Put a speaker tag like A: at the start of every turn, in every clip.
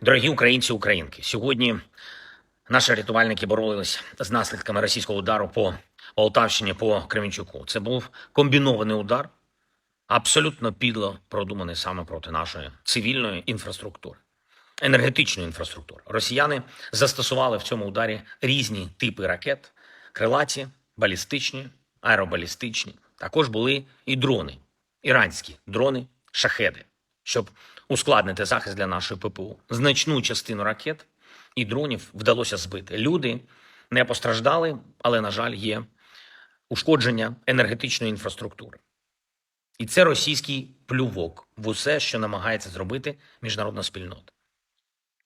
A: Дорогі українці, українки, сьогодні наші рятувальники боролись з наслідками російського удару по Полтавщині по Кременчуку. Це був комбінований удар, абсолютно підло продуманий саме проти нашої цивільної інфраструктури, енергетичної інфраструктури. Росіяни застосували в цьому ударі різні типи ракет: крилаті, балістичні, аеробалістичні. Також були і дрони, іранські дрони, шахеди, щоб ускладнити захист для нашої ППУ. Значну частину ракет і дронів вдалося збити. Люди не постраждали, але, на жаль, є ушкодження енергетичної інфраструктури. І це російський плювок в усе, що намагається зробити міжнародна спільнота,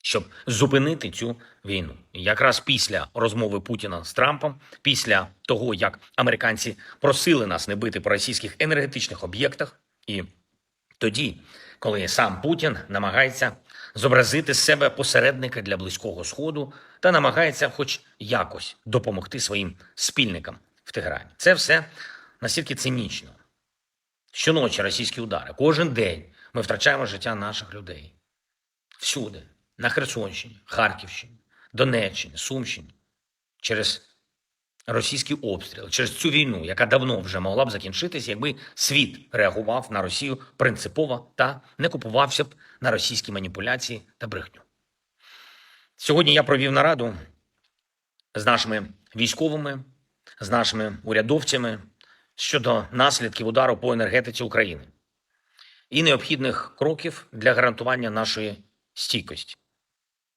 A: щоб зупинити цю війну. І якраз після розмови Путіна з Трампом, після того, як американці просили нас не бити по російських енергетичних об'єктах, і тоді, коли сам Путін намагається зобразити з себе посередника для близького сходу та намагається, хоч якось, допомогти своїм спільникам в Тегерані. Це все настільки цинічно. Щоночі російські удари. Кожен день ми втрачаємо життя наших людей. Всюди, на Херсонщині, Харківщині, Донеччині, Сумщині, через російські обстріли, через цю війну, яка давно вже могла б закінчитись, якби світ реагував на Росію принципово та не купувався б на російські маніпуляції та брехню. Сьогодні я провів нараду з нашими військовими, з нашими урядовцями щодо наслідків удару по енергетиці України і необхідних кроків для гарантування нашої стійкості.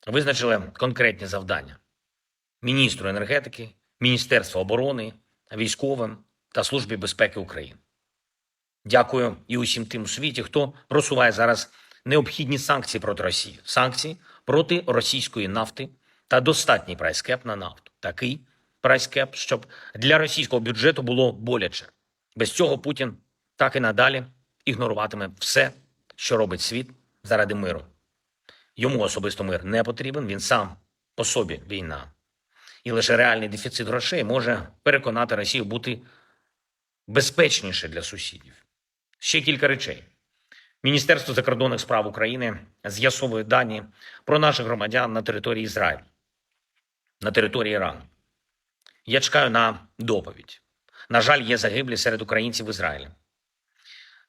A: Визначили конкретні завдання міністру енергетики, Міністерству оборони, військовим та Службі безпеки України. Дякую і усім тим у світі, хто просуває зараз необхідні санкції проти Росії, санкції проти російської нафти та достатній прайскеп на нафту. Такий прайскеп, щоб для російського бюджету було боляче. Без цього Путін так і надалі ігноруватиме все, що робить світ заради миру. Йому особисто мир не потрібен, він сам по собі війна. І лише реальний дефіцит грошей може переконати Росію бути безпечніше для сусідів. Ще кілька речей. Міністерство закордонних справ України з'ясовує дані про наших громадян на території Ізраїлю, на території Ірану. Я чекаю на доповідь. На жаль, є загиблі серед українців в Ізраїлі.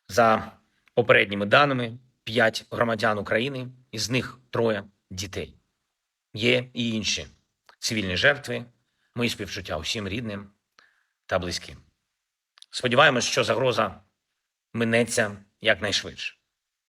A: За попередніми даними, п'ять громадян України, із них троє дітей. Є і інші цивільні жертви, мої співчуття усім рідним та близьким. Сподіваємось, що загроза минеться якнайшвидше.